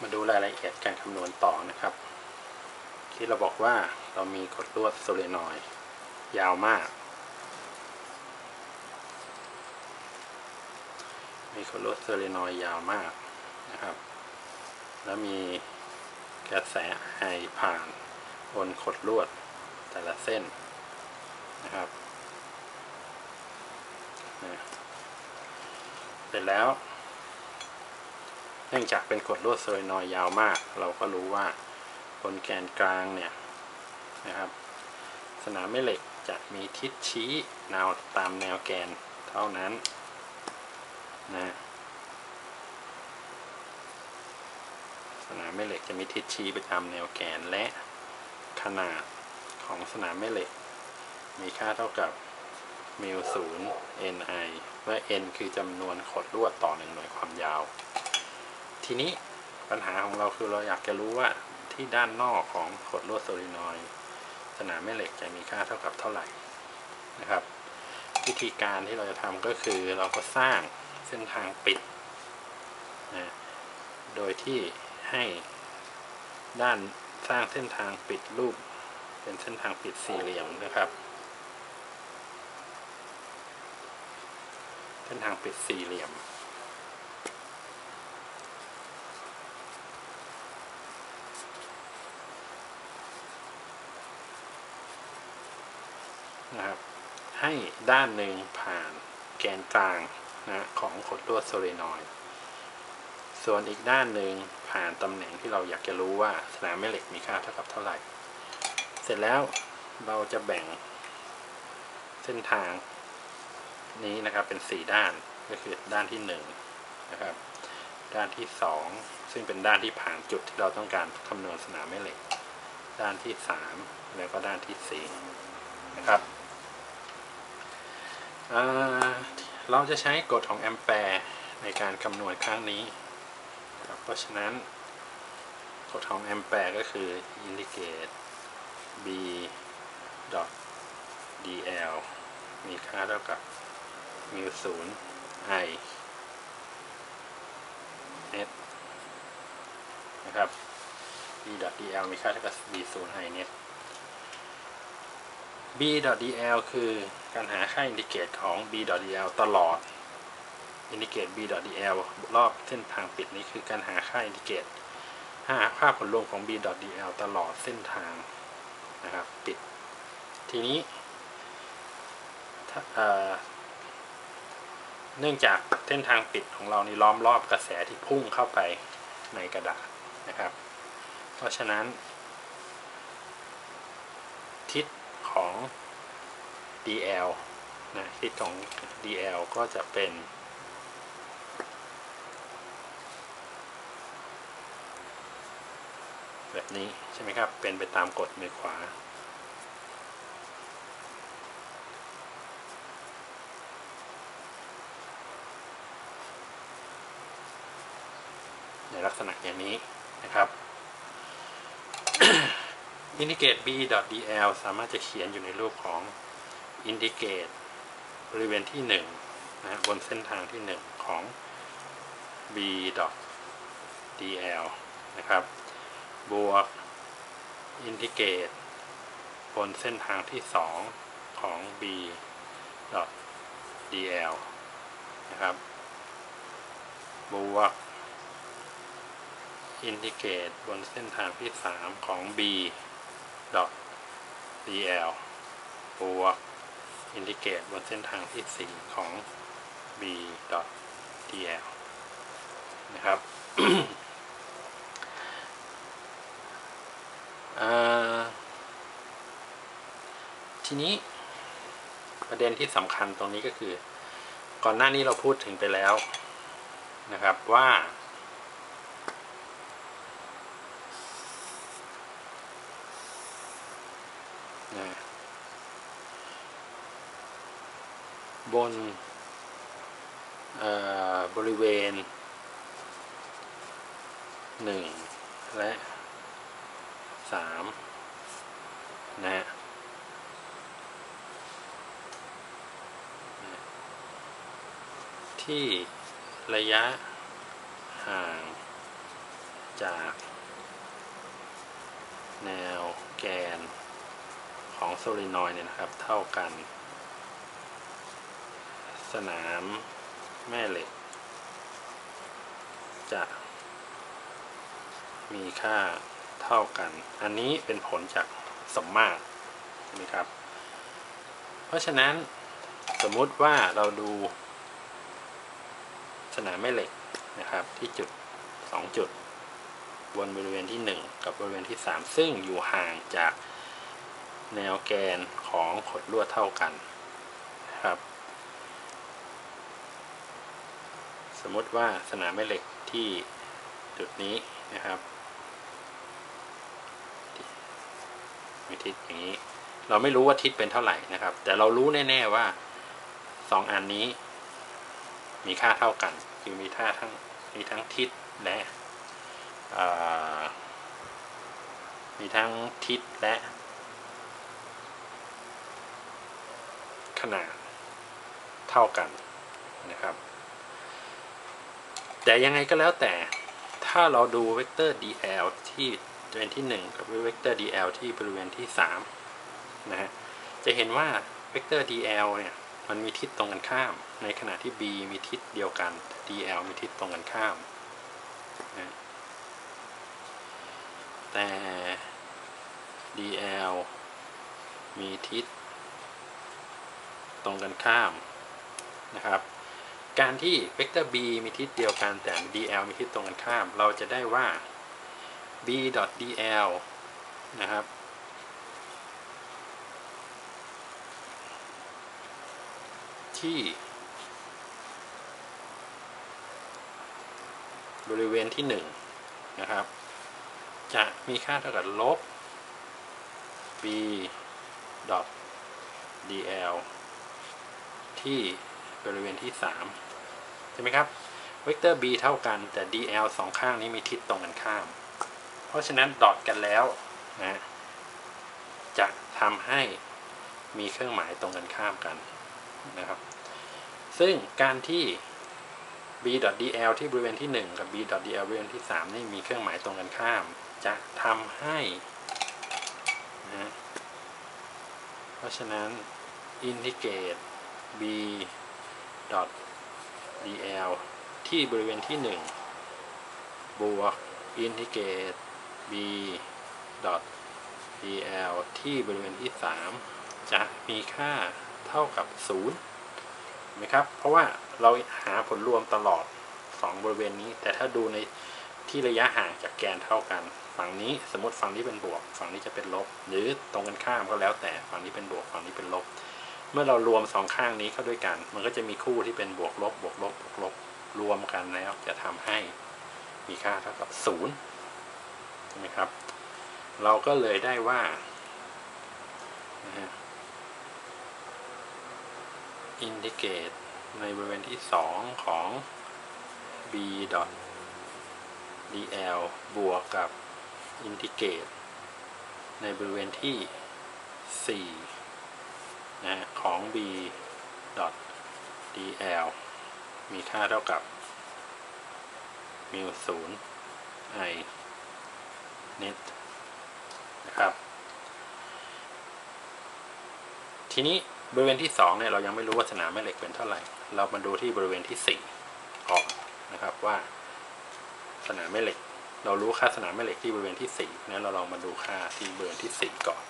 มาดูรายละเอียดการคำนวณต่อนะครับ ที่เราบอกว่าเรามีกดลวดโซเลนอยด์ยาวมาก มีกดลวดโซเลนอยด์ยาวมากนะครับ แล้วมีกระแสไอผ่านบนขดลวดแต่ละเส้นนะครับเสร็จแล้ว เนื่องจากเป็นกดลวดโซเลนอยยาวมาก เราก็รู้ว่าบนแกนกลางเนี่ยนะครับ สนามแม่เหล็กจะมีทิศชี้แนวตามแนวแกนเท่านั้นนะสนามแม่เหล็กจะมีทิศชี้ไปตามแนวแกนและขนาดของสนามแม่เหล็ก มีค่าเท่ากับมิลศูนย์ ni เมื่อ n คือจำนวนขดลวดต่อหนึ่งหน่วยความยาว ทีนี้ปัญหาของเราคือเราอยากจะรู้ว่าที่ด้านนอกของขดลวดโซลินอยสนามแม่เหล็กจะมีค่าเท่ากับเท่าไหร่นะครับ วิธีการที่เราจะทำก็คือเราก็สร้างเส้นทางปิดนะโดยที่ให้ด้านสร้างเส้นทางปิดรูป เป็นเส้นทางปิดสี่เหลี่ยมนะครับ เส้นทางปิดสี่เหลี่ยม นะครับ ให้ด้านหนึ่งผ่านแกนกลางนะของขดลวดโซเลนอยด์ส่วนอีกด้านหนึ่งผ่านตำแหน่งที่เราอยากจะรู้ว่าสนามแม่เหล็กมีค่าเท่ากับเท่าไหร่ เสร็จแล้วเราจะแบ่งเส้นทางนี้นะครับเป็น 4 ด้านก็คือด้านที่1นะครับด้านที่ 2 ซึ่งเป็นด้านที่ผ่านจุดที่เราต้องการคำนวณสนามแม่เหล็ก ด้านที่ 3 แล้วก็ด้านที่4นะครับ เราจะใช้กฎของแอมแปร์ในการคำนวณครั้งนี้ เพราะฉะนั้นกฎของแอมแปร์ก็คือ indicate b dot dl มีค่าเท่ากับมิวศูนย์ i net นะครับ b dot dl มีค่าเท่ากับ b ศูนย์ i net b.dl คือการหาค่าอินดิเกตของ b.dl ตลอด อินดิเกต b.dl รอบเส้นทางปิดนี้คือการหาค่าอินดิเกตหาค่าผลรวมของ b.dl ตลอดเส้นทางนะครับปิด ทีนี้เนื่องจากเส้นทางปิดของเรานี่ล้อมรอบกระแสที่พุ่งเข้าไปในกระดาษนะครับ เพราะฉะนั้น ทิศ ของ dl นะทิศของ dl ก็จะเป็นแบบนี้ใช่ไหมครับ เป็นไปตามกฎมือขวา ในลักษณะอย่างนี้นะครับ indicate b.dl สามารถจะเขียนอยู่ในรูปของ indicate บริเวณที่ 1 นะบนเส้นทางที่ 1 ของ b.dl นะครับ บวก indicate บนเส้นทางที่ 2 ของ b.dl นะครับ บวก indicate บนเส้นทางที่ 3 ของ b dl บวกอินดิเกตบนเส้นทางที่ 4 ของ b dl นะครับทีนี้ประเด็นที่สำคัญตรงนี้ก็คือ ก่อนหน้านี้เราพูดถึงไปแล้วนะครับว่า บนบริเวณ 1 และ 3 นะฮะที่ระยะห่างจาก แนวแกน ของโซลินอยด์เนี่ยนะครับ เท่ากัน สนามแม่เหล็ก จะมีค่าเท่ากัน อันนี้เป็นผลจากสมมาตรนะครับ เพราะฉะนั้นสมมุติว่าเราดูสนามแม่เหล็กนะครับ ที่จุด 2 จุด บนบริเวณที่ 1 กับบริเวณที่ 3 ซึ่งอยู่ห่างจาก แนวแกนของขดลวดเท่ากันนะครับ สมมติว่าสนามแม่เหล็กที่จุดนี้นะครับมีทิศอย่างนี้ เราไม่รู้ว่าทิศเป็นเท่าไหร่นะครับ แต่เรารู้แน่ๆว่าสองอันนี้ มีค่าเท่ากัน คือมีค่าทั้งมีทั้งทิศและมีทั้งทิศและ นาดเท่ากันนะครับ แต่ยังไงก็แล้วแต่ถ้าเราดูเวกเตอร์ dl ที่บริเวณที่ 1 กับเวกเตอร์ dl ที่บริเวณที่3นะฮะจะเห็นว่าเวกเตอร์ dl เนี่ยมันมีทิศตรงกันข้าม ในขณะที่ b มีทิศเดียวกัน dl มีทิศตรงกันข้ามนะแต่ dl มีทิศ ตรงกันข้ามนะครับ การที่เวกเตอร์ b มีทิศเดียวกันแต่ dl มีทิศตรงกันข้าม เราจะได้ว่า b dl นะครับ ที่บริเวณที่ 1 นะครับ จะมีค่าเท่ากับลบ b dl ที่บริเวณที่ 3 ใช่ไหมครับ เวกเตอร์ b เท่ากันแต่ dl สองข้างนี้มีทิศตรงกันข้าม เพราะฉะนั้นดอทกันแล้วนะจะทำให้มีเครื่องหมายตรงกันข้ามกันนะครับ ซึ่งการที่ b dl ที่บริเวณที่ 1 กับ b dl บริเวณที่ 3 นี่มีเครื่องหมายตรงกันข้าม จะทำให้นะเพราะฉะนั้นอินทิเกรต b dl ที่บริเวณที่ 1 บวกอินทิเกรต b dl ที่บริเวณที่ 3 จะมีค่าเท่ากับ0ไหมครับ เพราะว่าเราหาผลรวมตลอด 2 บริเวณนี้ แต่ถ้าดูในที่ระยะห่างจากแกนเท่ากัน ฝั่งนี้สมมติฝั่งนี้เป็นบวก ฝั่งนี้จะเป็นลบ หรือตรงกันข้ามก็แล้วแต่ฝั่งนี้เป็นบวก ฝั่งนี้เป็นลบ เมื่อเรารวมสองข้างนี้เข้าด้วยกัน มันก็จะมีคู่ที่เป็นบวกลบบวกลบบวกลบรวมกันแล้วจะทำให้มีค่าเท่ากับศูนย์ใช่ไหมครับ เราก็เลยได้ว่าอินทิเกรตในบริเวณที่ 2 ของ b dl บวกกับอินทิเกรตในบริเวณที่ 4 นะของ b dl มีค่าเท่ากับมิวศูนย์ i net นะครับ ทีนี้บริเวณที่ 2 เนี่ย เรายังไม่รู้ว่าสนามแม่เหล็กเป็นเท่าไหร่ เรามาดูที่บริเวณที่ 4 ก่อนนะครับว่า สนามแม่เหล็ก เรารู้ค่าสนามแม่เหล็กที่บริเวณที่4นั้นเราลองมาดูค่าที่บริเวณที่ 4 ก่อน